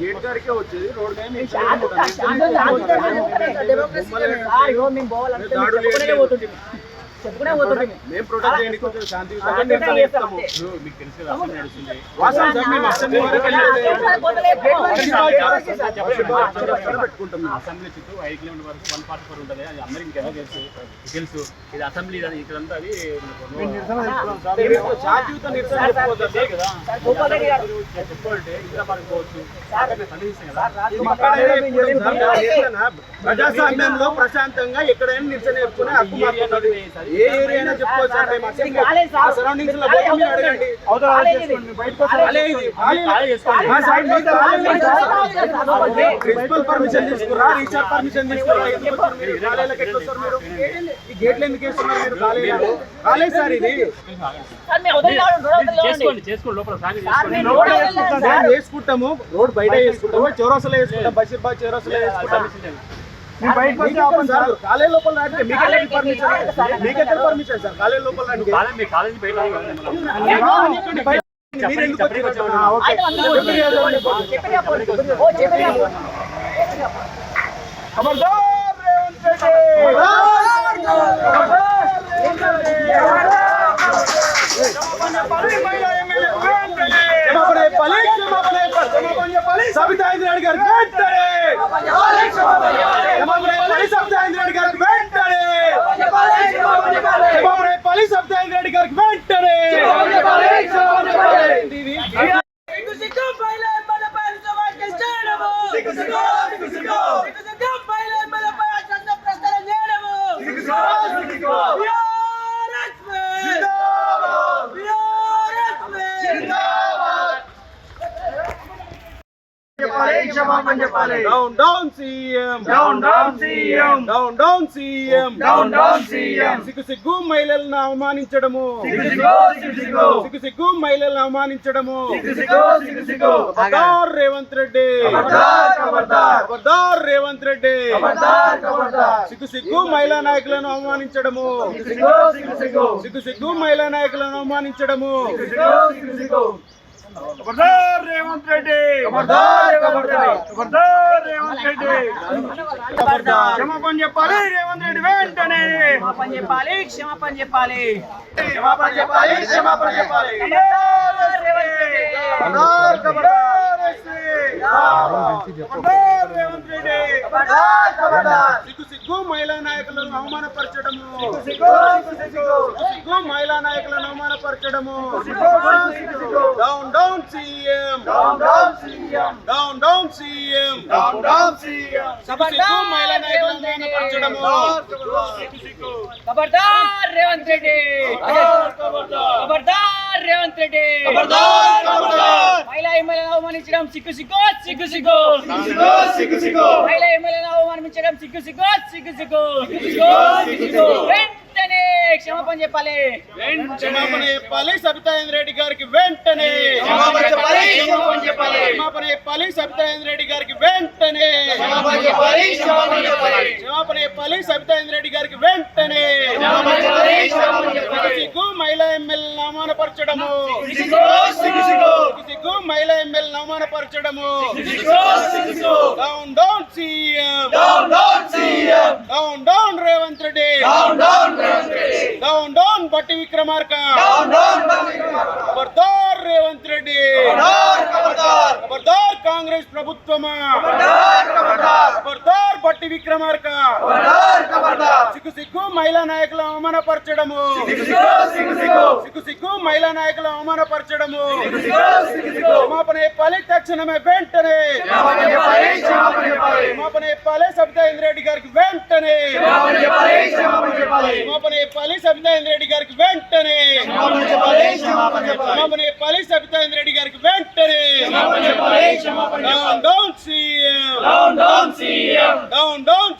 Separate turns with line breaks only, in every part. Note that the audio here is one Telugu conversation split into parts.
గేట్ దగ్గరికి వచ్చేది రోడ్
మేము పోవాలంటే మేము
ప్రొటెక్ట్ కొంచెం శాంతియుతంగా.
మీకు తెలిసి నడుస్తుంది.
వాస్తవం సార్ మేము అసెంబ్లీ వరకు పెట్టుకుంటాం.
అసెంబ్లీ చుట్టూ ఐదు కిలోమీటర్ వరకు వన్ ఫార్టీ ఫోర్ ఉంటుంది. అది అందరికి ఇంకెలా తెలుసు. తెలుసు. ఇది అసెంబ్లీ అది ఇక్కడంతా అది
శాంతియుత నిరసన చెప్పుకోవద్దా?
కదా. పోవచ్చు.
ప్రజాస్వామ్యంలో ప్రశాంతంగా ఎక్కడైనా నిరసన చెప్పుకునే హక్కు మాకు ఉన్నది. ఏ ఏరియా అయినా చెప్పుకోవచ్చు సరౌండింగ్స్లో మీరు అడగండి. ప్రిన్సిపల్ పర్మిషన్ తీసుకురా రీచార్జ్ పర్మిషన్ తీసుకురా ఎందుకు వచ్చారు మీరు కాలేజీలకు ఎట్లా వస్తారు మీరు ఈ గేట్లు ఎందుకు వేస్తున్నారు మీరు కాలేజీలో కాలేజ్ సార్ ఇది
రావడం, రోడ్. మేము
వేసుకుంటాము రోడ్ బయట వేసుకుంటాము చౌరసలో వేసుకుంటాం బషీర్బాగ్ చౌరసలో వేసుకుంటాం మీకెక్కడ సార్ కాలేజ్ లోపల రాండి మీకెక్కడ పర్మిషన్ మీకెక్కడ పర్మిషన్ సార్ కాలేజ్ లోపల రాండి
కాలేజ్ మీ కాలేజీ బయట రావాలి మనం.
మీరు ఎందుకు వచ్చారు? ఆ, ఓకే.
అయితే అందరూ
చెప్పండి, చెప్పండి.
చెప్పండి, చెప్పండి. ఓ, చెప్పండి, చెప్పండి.
ఖబర్దార్ Revanth Reddy! Yeah! Down down CM
down down CM
down down CM
down down CM
సిగ్గు సిగ్గు మహిళలను అవమానించడము.
సిగ్గు
మహిళలను అవమానించడము. ఖబర్దార్ రేవంత్ రెడ్డి.
ఖబర్దార్
రేవంత్ రెడ్డి. సిగ్గు సిగ్గు మహిళా నాయకులను అవమానించడము.
సిగ్గు సిగ్గు
మహిళా నాయకులను అవమానించడము. రేవంత్ రెడ్డి. రేవంత్ రెడ్డి. క్షమాపణ చెప్పాలి. రేవంత్ రెడ్డి వెంటనే
క్షమాపణ చెప్పాలి క్షమాపణ చెప్పాలి.
క్షమాపణ చెప్పాలి క్షమాపణ చెప్పాలి. సిగ్గు సిగ్గు మహిళా నాయకులను అవమానపరచడము
సిగ్గు సిగ్గు సిగ్గు
సిగ్గు మహిళా నాయకులను అవమానపరచడము.
సిగ్గు సిగ్గు సిగ్గు
down down CM.
Down down CM
down down CM
down down CM
సిగ్గు సిగ్గు. మహిళా నాయకులను అవమానపరచడము
రేవంత్ రెడ్డి. ఖబర్దార్ రేవంత్ రెడ్డి.
ఖబర్దార్ ఖబర్దార్
మహిళా ఎమ్మెల్యేలను అవమానించడం సిగ్గు సిగ్గు సిగ్గు సిగ్గు.
సిగ్గు సిగ్గు సిగ్గు
మహిళా ఎమ్మెల్యేలను అవమానించడం సిగ్గు సిగ్గు సిగ్గు సిగ్గు. సిగ్గు వెంటనే క్షమాపణ చెప్పాలి.
క్షమాపణ చెప్పాలి. సబితాయింద్ర రెడ్డి గారికి వెంటనే
క్షమాపణ చెప్పాలి. క్షమాపణ చెప్పాలి.
సబితాయింద్ర రెడ్డి గారికి వెంటనే.
క్షమాపణ చెప్పాలి.
సబితాయింద్ర రెడ్డి గారికి వెంటనే. సిగ్గు మహిళా ఎమ్మెల్యేలను అవమానపరచడము
సిగ్గు
మహిళా ఎమ్మెల్యేలను అవమానపరచడము down down CM Revanth Reddy.
Down down
Bhatti Vikramarka. Revanth Reddy
ఖబర్దార్ ఖబర్దార్
ఖబర్దార్ కాంగ్రెస్ ప్రభుత్వమా?
ఖబర్దార్
బట్టి విక్రమార్క. సిగ్గు సిగ్గు మహిళా నాయకుల అవమానపరచడము.
సిగ్గు సిగ్గు
మహిళా నాయకుల అవమానపరచడము. క్షమాపణ చెప్పాలి తక్షణమే వెంటనే.
క్షమాపణ చెప్పాలి
సబితా ఇంద్రెడ్డి గారికి వెంటనే.
క్షమాపణ చెప్పాలి. క్షమాపణ చెప్పాలి.
క్షమాపణ చెప్పాలి. సబితా ఇంద్రెడ్డి గారికి వెంటనే.
క్షమాపణ చెప్పాలి. క్షమాపణ చెప్పాలి
క్షమాపణ చెప్పాలి. సబితా ఇంద్రెడ్డి గారికి వెంటనే down down CM
down down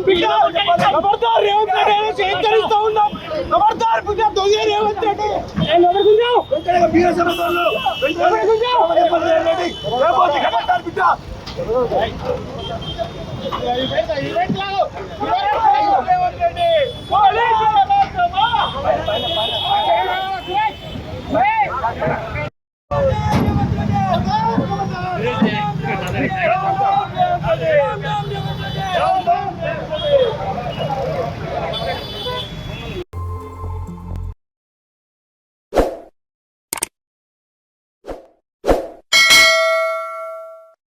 ఖబర్దార్ రేవంత్ రెడ్డి. అనేసి హెచ్చరిస్తా ఉన్నాం ఖబర్దార్ బిడ్డ దొంగ రేవంత్ రెడ్డి వెంటనే ఖబర్దార్ బిడ్డ